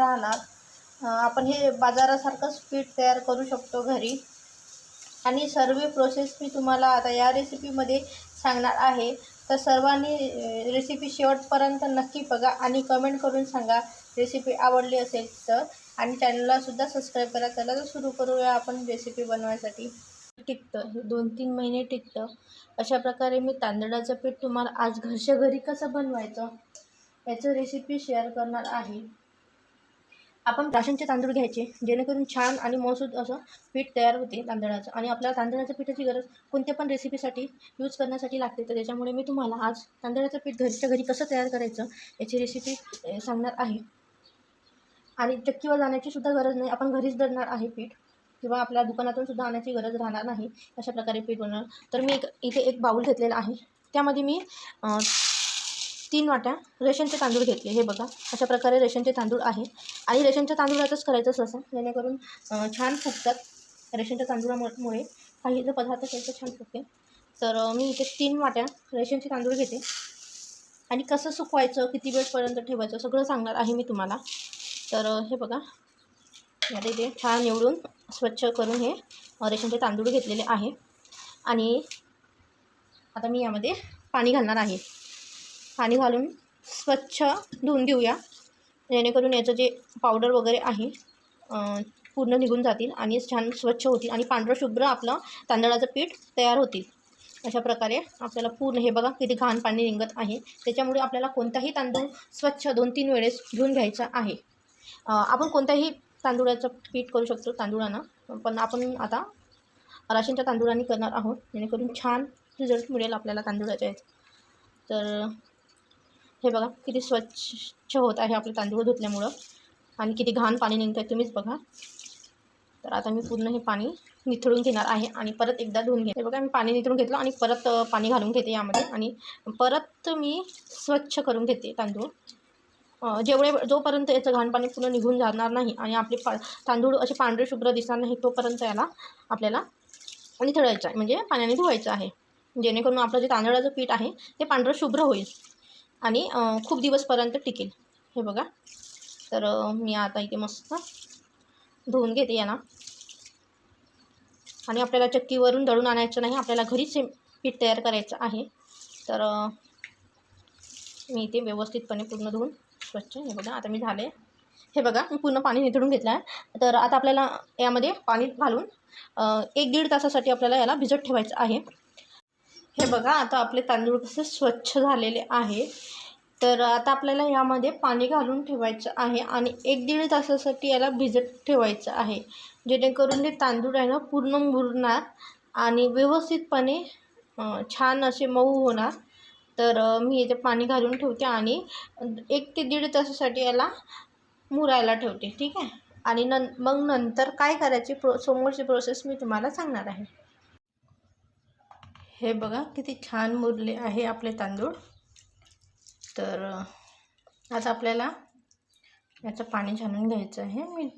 राहणार. आपण हे बाजारासारखंच पीठ तयार करू शकतो घरी. आणि सर्व प्रोसेस मी तुम्हाला आता या रेसिपीमध्ये सांगणार आहे. तर सर्वांनी रेसिपी शेवटपर्यंत नक्की बघा आणि कमेंट करून सांगा रेसिपी आवडली असेल तर. आणि चॅनललासुद्धा सबस्क्राईब करा. चला तर सुरू करूया आपण रेसिपी बनवायसाठी. टिकतं. हे दोन तीन महिने टिकतं. अशा प्रकारे मी तांदळाचं पीठ तुम्हाला आज घरच्या घरी कसं बनवायचं याचं रेसिपी शेअर करणार आहे. आपण राशनचे तांदूळ घ्यायचे जेणेकरून छान आणि मौसूद असं पीठ तयार होते तांदळाचं. आणि आपल्याला तांदळाच्या पिठाची गरज कोणत्या पण रेसिपीसाठी यूज करण्यासाठी लागते तर त्याच्यामुळे मी तुम्हाला आज तांदळाचं पीठ घरच्या घरी कसं तयार करायचं याची रेसिपी सांगणार आहे. आणि चक्कीवर जाण्याची सुद्धा गरज नाही. आपण घरीच दळणार आहे पीठ किंवा आपल्या दुकानातून सुद्धा आणायची गरज राहणार नाही अशा प्रकारे पीठ बनवणार. तर मी एक इथे एक बाऊल घेतलेला आहे. त्यामध्ये मी तीन वाट्या रेशनचे तांदूळ घेतले. हे बघा अशा प्रकारे रेशनचे तांदूळ आहे. आणि रेशनच्या तांदूळातच करायचं असं जेणेकरून छान फुगतात रेशनच्या तांदूळामुळे. काही जर पदार्थ असेल तर छान फुगते तर मी इथे तीन वाट्या रेशनचे तांदूळ घेते. आणि कसं सुकवायचं किती वेळपर्यंत ठेवायचं सगळं सांगणार आहे मी तुम्हाला. तर हे बघा. आता इथे छान निवडून स्वच्छ करून हे रेशनचे तांदूळ घेतलेले आहे. आणि आता मी यामध्ये पाणी घालणार आहे. पाणी घालून स्वच्छ धुवून घेऊया. जेणेकरून याचं जे पावडर वगैरे आहे पूर्ण निघून जातील आणि छान स्वच्छ होतील आणि पांढरं शुभ्र आपलं तांदळाचं पीठ तयार होतील. अशा प्रकारे आपल्याला पूर्ण हे बघा किती घाण पाणी निघत आहे. त्याच्यामुळे आपल्याला कोणताही तांदूळ स्वच्छ दोन तीन वेळेस घेऊन घ्यायचा आहे. आपण कोणत्याही तांदूळाचं पीठ करू शकतो तांदूळानं पण आपण आता राशनच्या तांदूळाने करणार आहोत. जेणेकरून छान रिझल्ट मिळेल आपल्याला तांदूळाच्या तर हे बघा किती स्वच्छ होत आहे आपले तांदूळ धुतल्यामुळं. आणि किती घाण पाणी निघत आहे तुम्हीच बघा. तर आता मी पूर्ण हे पाणी निथळून घेणार आहे आणि परत एकदा धुवून घेते बघा मी पाणी निथळून घेतलं आणि परत पाणी घालून घेते यामध्ये. आणि परत मी स्वच्छ करून घेते तांदूळ. जेवढे जोपर्यंत याचं घाण पाणी पूर्ण निघून जाणार नाही आणि आपले पा तांदूळ असे पांढरे शुभ्र दिसणार नाही तोपर्यंत याला आपल्याला निथळायचं आहे. म्हणजे पाण्याने धुवायचं आहे. जेणेकरून आपलं जे तांदळाचं पीठ आहे ते पांढरं शुभ्र होईल. आणि खूप दिवसपर्यंत टिकेल. हे बघा. तर मी आता इथे मस्त धुवून घेते यांना. आणि आपल्याला चक्कीवरून दळून आणायचं नाही आपल्याला घरीच हे पीठ तयार करायचं आहे. तर मी इथे व्यवस्थितपणे पूर्ण धुवून स्वच्छ हे बघा आता मी झाले. हे बघा मी पूर्ण पाणी निथळून घेतलं आहे. तर आता आपल्याला यामध्ये पाणी घालून एक दीड तासासाठी आपल्याला याला भिजत ठेवायचं आहे. हे बघा आता आपले तांदूळ कसे स्वच्छ झालेले आहे. तर आता आपल्याला यामध्ये पाणी घालून ठेवायचं आहे आणि एक दीड तासासाठी याला भिजत ठेवायचं आहे. जेणेकरून ते तांदूळ आहे ना पूर्ण मुरणार आणि व्यवस्थितपणे छान असे मऊ होणार. तर मी इथे पाणी घालून ठेवते आणि एक ते दीड तासासाठी याला मुरायला ठेवते ठीक आहे? आणि नं मग नंतर काय करायची प्रो समोरची प्रोसेस मी तुम्हाला सांगणार आहे. हे बघा किती छान मुरले आहे आपले तांदूळ. तर आता आपल्याला याचं पाणी छानून घ्यायचं आहे. मी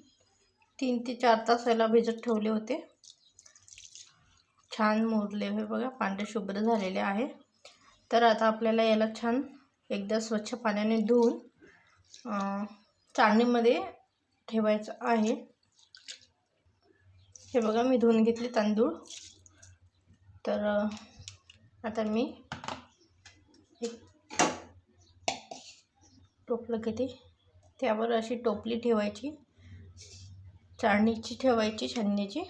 तीन ते चार तास याला भिजत ठेवले होते. छान मुरले हे बघा पांढरे शुभ्र झालेले आहे. तर आता आपल्याला याला छान एकदा स्वच्छ पाण्याने धुवून चाळणीमध्ये ठेवायचं आहे. हे बघा मी धुवून घेतले तांदूळ. तर आता मी एक टोपलं घेते. त्यावर अशी टोपली ठेवायची. चाळणीची ठेवायची छाननीची.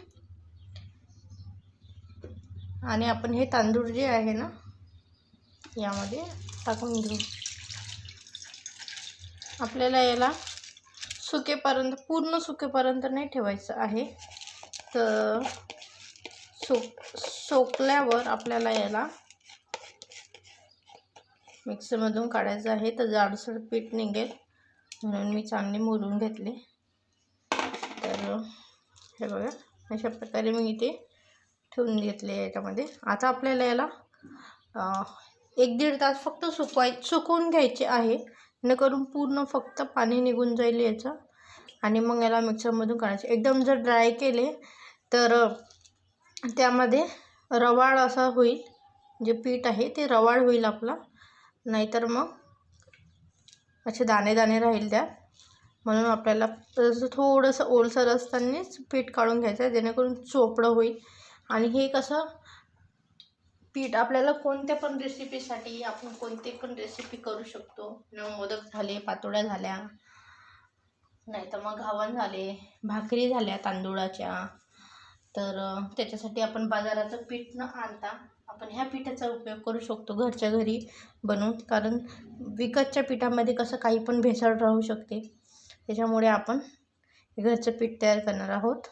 आणि आपण हे तांदूळ जे आहे ना यामध्ये टाकून घेऊ. आपल्याला याला सुकेपर्यंत पूर्ण सुकेपर्यंत नाही ठेवायचं आहे. तर सोक सोकल्यावर आपल्याला याला मिक्सरमधून काढायचं आहे. तर जाडसर पीठ निघेल. म्हणून मी चांगली मोडून घेतले. तर हे बघा अशा प्रकारे मी इथे ठेवून घेतले याच्यामध्ये. आता आपल्याला याला एक दीड तास फक्त सुकवाय सुकवून घ्यायचे आहे. जेणेकरून पूर्ण फक्त पाणी निघून जाईल याचं. आणि मग याला मिक्सरमधून काढायचे. एकदम जर ड्राय केले तर त्यामध्ये रवाळ असा होईल जे पीठ आहे ते रवाळ होईल आपला. नाहीतर मग असे दाणे दाणे राहील त्यात. म्हणून आपल्याला तसं थोडंसं ओलसर असतानाच पीठ काढून घ्यायचं आहे जेणेकरून चोपडं होईल. आणि हे कसं पीठ आपल्याला कोणत्या पण रेसिपीसाठी आपण कोणते पण रेसिपी करू शकतो. मोदक झाले पातोड्या झाल्या नाही तर मग घावण झाले भाकरी झाल्या तांदूळाच्या. तर त्याच्यासाठी आपण बाजाराचं पीठ न आणता आपण ह्या पिठाचा उपयोग करू शकतो घरच्या घरी बनवून. कारण विकतच्या पिठामध्ये कसं काही पण भेसळ राहू शकते. त्याच्यामुळे आपण घरचं पीठ तयार करणार आहोत.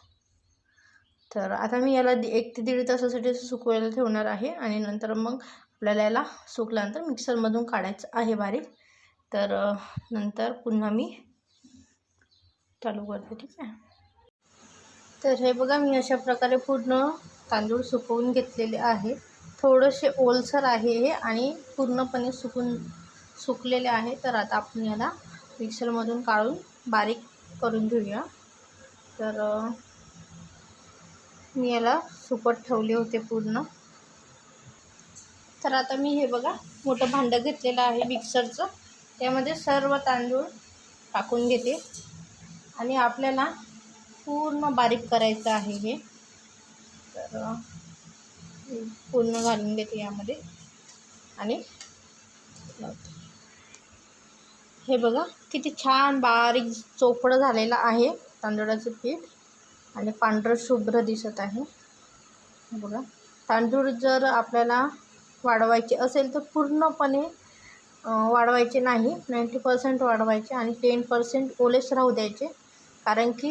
तर आता मी याला एक ते दीड तासासाठी असं सुकवायला ठेवणार आहे आणि नंतर मग आपल्याला याला सुकल्यानंतर मिक्सरमधून काढायचं आहे बारीक. तर नंतर पुन्हा मी चालू करते ठीक आहे? तर हे बघा मी अशा प्रकारे पूर्ण तांदूळ सुकवून घेतलेले आहे. थोडेसे ओलसर आहे हे आणि पूर्णपणे सुकून सुकलेले आहे. तर आता आपण याला मिक्सरमधून काढून बारीक करून घेऊया. तर मी याला सुकत ठेवले होते पूर्ण. तर आता मी हे बघा मोठं भांडं घेतलेलं आहे मिक्सरचं. त्यामध्ये सर्व तांदूळ टाकून घेते. आणि आपल्याला पूर्ण बारीक करायचं आहे हे. तर पूर्ण घालून घेते यामध्ये. आणि हे बघा किती छान बारीक चोपडं झालेलं आहे तांदूळाचं पीठ. आणि पांढरं शुभ्र दिसत आहे. बघा तांदूळ जर आपल्याला वाढवायचे असेल तर पूर्णपणे वाढवायचे नाही. नाईंटी पर्सेंट वाढवायचे आणि टेन पर्सेंट ओलेच राहू द्यायचे. कारण की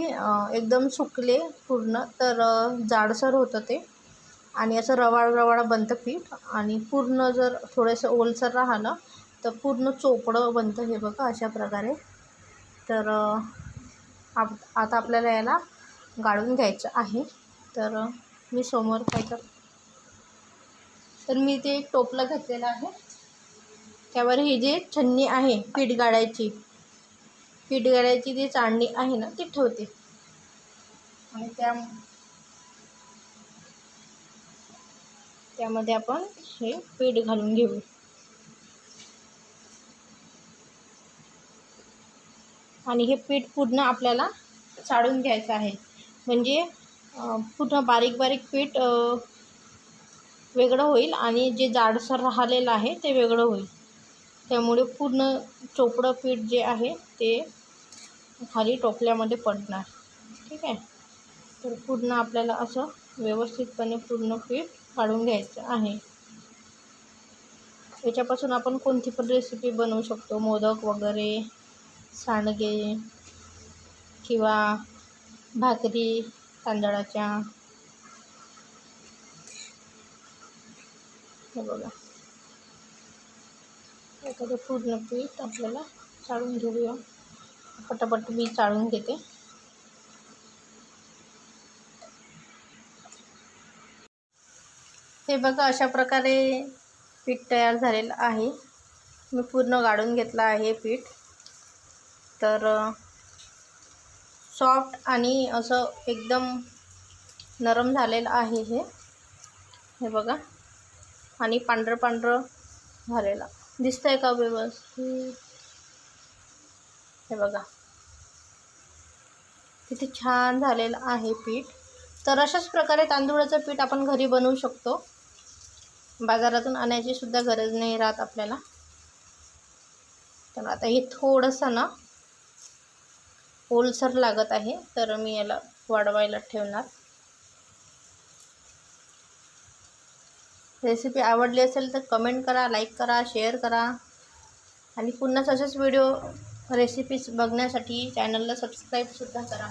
एकदम सुकले पूर्ण. तर जाडसर होतं ते. आणि असं रवाळ रवाळ बनतं पीठ. आणि पूर्ण जर थोडंसं ओलसर राहिलं तर पूर्ण चोपडं बनतं हे बघा अशा प्रकारे. तर आप आता आपल्याला याला गाळून घ्यायचं आहे. तर मी समोर काय कर तर मी ते एक टोपलं घातलेलं आहे. त्यावर ही जी छन्नी आहे पीठ गाळायची पीठ गाळायची जी चाळणी आहे ना ती ठेवते. आणि त्या त्यामध्ये आपण हे पीठ घालून घेऊ. आणि हे पीठ पूर्ण आपल्याला चाळून घ्यायचं आहे. म्हणजे पूर्ण बारीक बारीक पीठ वेगळं होईल आणि जे जाडसर राहिलेलं आहे ते वेगळं होईल. त्यामुळे पूर्ण चोपडं पीठ जे आहे ते खाली टोपल्यामध्ये पडणार. ठीक आहे? तर पूर्ण आपल्याला असं व्यवस्थितपणे पूर्ण पीठ काढून घ्यायचं आहे. याच्यापासून आपण कोणती पण रेसिपी बनवू शकतो. मोदक वगैरे सांडगे किंवा भाकरी तांदळाच्या. हे बघा. एखादं पूर्ण पीठ आपल्याला चाळून घेऊया. पटापट मी चाळून घेते. हे बघा अशा प्रकारे पीठ तयार झालेलं आहे. मी पूर्ण गाळून घेतलं आहे पीठ. तर सॉफ्ट आणि असं एकदम नरम झालेलं आहे हे. हे बघा. आणि पांढरं पांढरं झालेलं. दिसतंय का व्यवस्थित? हे बघा. किती छान झालेलं आहे पीठ. तर अशाच प्रकारे तांदूळाचं पीठ आपण घरी बनवू शकतो. बाजारातून आणायची सुद्धा गरज नाही राहत आपल्याला. तर आता हे थोडंसं ना ओलसर लागत आहे. तर मी याला वाढवायला ठेवणार. रेसिपी आवडली असेल तर कमेंट करा लाईक करा शेअर करा. आणि पुन्हा असेच व्हिडिओ रेसिपीज बघण्यासाठी चॅनलला सबस्क्राईबसुद्धा करा.